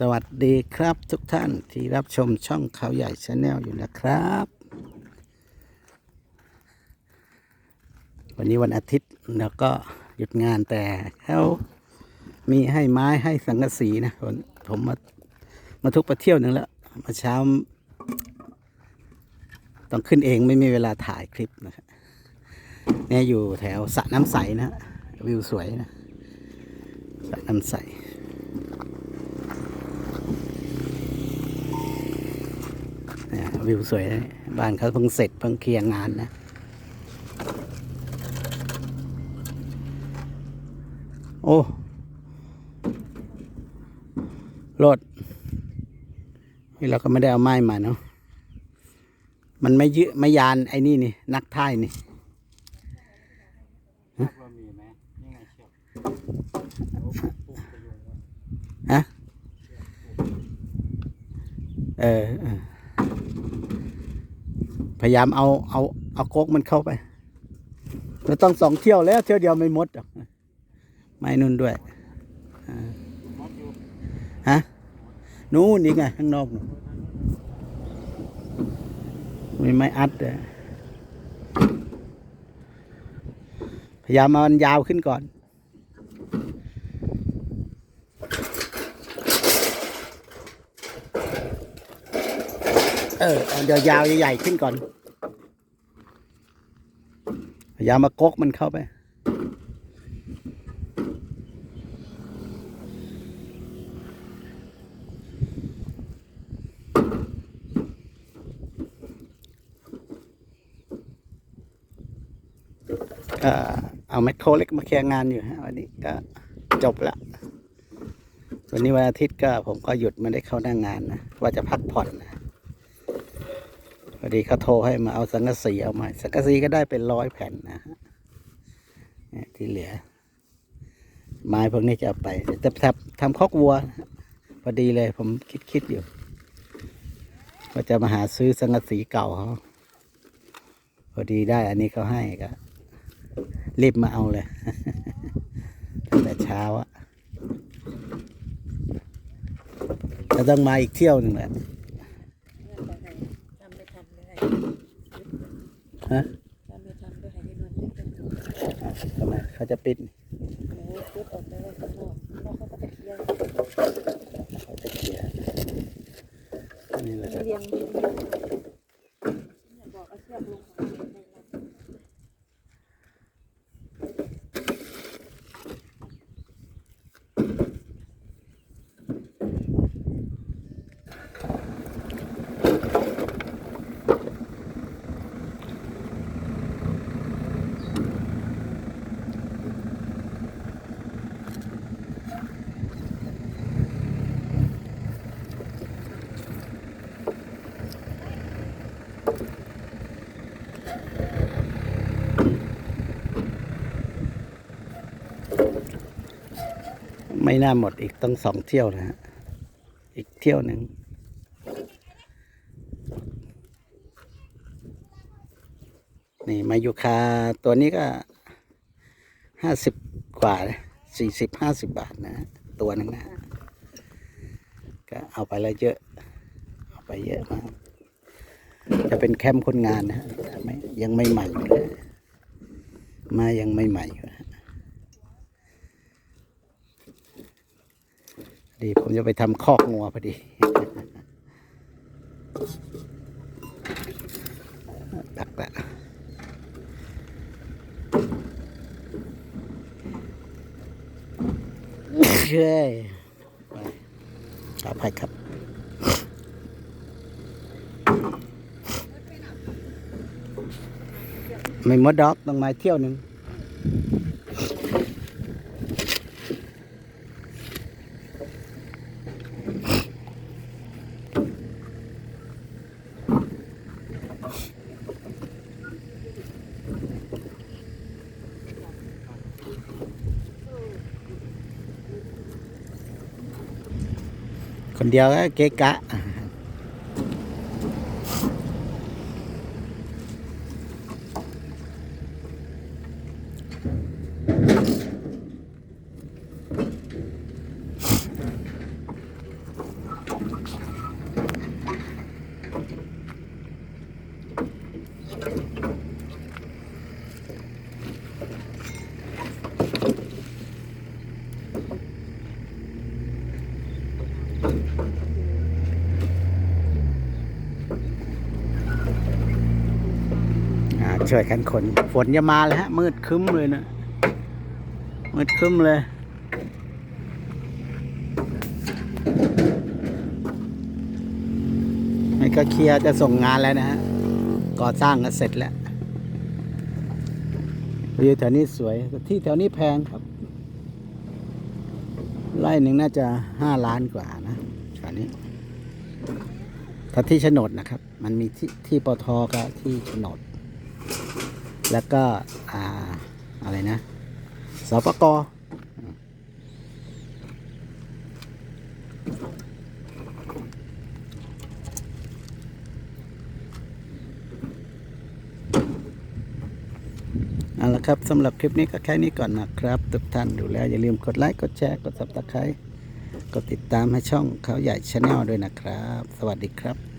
สวัสดีครับทุกท่านที่รับชมช่องเขาใหญ่ชาแนลอยู่นะครับ วันนี้วันอาทิตย์แล้วก็หยุดงานแต่เขามีให้ไม้ให้สังกะสีนะผมผมมามาทุกประเที่ยวหนึ่งแล้วมาเช้า ต้องขึ้นเองไม่มีเวลาถ่ายคลิปนะครับเนี่ยอยู่แถวสระน้ำใสนะฮะวิวสวยนะสระน้ำใส เนี่ยวิวสวยนะบ้านเขาเพิ่งเสร็จเพิ่งเคลียร์งานนะโอ้รถนี่เราก็ไม่ได้เอาไม้มาเนาะมันไม่ยืไม่ยานไอ้นี่นี่ นักท่ายนี่ฮะเออ พยายามเอาเอาเอาโกกมันเข้าไปเราต้องสองเที่ยวแล้วเที่ยวเดียวไม่มดหรอกไม่นุ่นด้วยฮะนู้นนี่ไงข้างนอกนู่นมีไม้อัดเลยพยายามมันยาวขึ้นก่อน ออเอเดี๋ยวยาวใหญ่ๆขึ้นก่อนพยายามมากกมันเข้าไป ก็เอาแมคโครเล็กมาเคลียร์งานอยู่ฮะวันนี้ก็จบละวันนี้วันอาทิตย์ก็ผมก็หยุดไม่ได้เข้าหน้างงานนะ ว่าจะพักผ่อนนะ อดีเขาโทรให้มาเอาสังกะสีเอามาสังกะสีก็ได้เป็นร้อยแผ่นนะฮะที่เหลือ ไม้พวกนี้จะเอาไปจะทำทำคอกวัว พอดีเลยผมคิดคิดอยู่ว่าจะมาหาซื้อสังกะสีเก่าเขาพอดีได้อันนี้เขาให้ก็รีบมาเอาเลยตั้งแต่เช้าอะจะต้องมาอีกเที่ยวหนึ่งแหละ ฮะทำไม่ทำได้ให้นอนเล็กๆหนูทำไมเขาจะปิดพุดออกไปไว้ข้างนอกนอกเขาก็จะเคลียร์เขาจะเคลียร์นี่เราจะ เรียงเรียงเนี่ยบอกเอาเชือกลงมาในลำ ไม่น่าหมดอีกต้องสองเที่ยวนะฮะ อีกเที่ยวหนึ่งนี่มายูคาตัวนี้ก็ห้าสิบกว่าสี่สิบห้าสิบบาทนะ ตัวหนึ่งนะ ก็เอาไปแล้วเยอะ เอาไปเยอะมาก จะเป็นแคมป์คนงานนะฮะไม่ยังไม่ใหม่อยู่นะมายังไม่ใหม่อยู่นะดีผมจะไปทำคอกงัวพอดี ดักละเฮ้ยไปขออภัยครับ ไม่หมดดอกต้องมาเที่ยวหนึ่งคนเดียวก็เกะกะ อ่า ช่วยกันขน ฝนจะมาแล้วฮะ มืดคึ้มเลยนะ มืดคึ้มเลย ไม่ก็เคลียร์จะส่งงานแล้วนะฮะ ก่อสร้างก็เสร็จแล้ววิวแถวนี้สวย ที่แถวนี้แพงครับ ไร่หนึ่งน่าจะห้าล้านกว่านะแถวนี้ถ้าที่โฉนดนะครับ มันมีที่ที่ปทก็ที่โฉนด แล้วก็อ่าอะไรนะสปกเอาละครับสำหรับคลิปนี้ก็แค่นี้ก่อนนะครับ ทุกท่านดูแล้ว อย่าลืมกดไลค์กดแชร์กด subscribe กดติดตามให้ช่องเขาใหญ่ชาแนลด้วยนะครับ สวัสดีครับ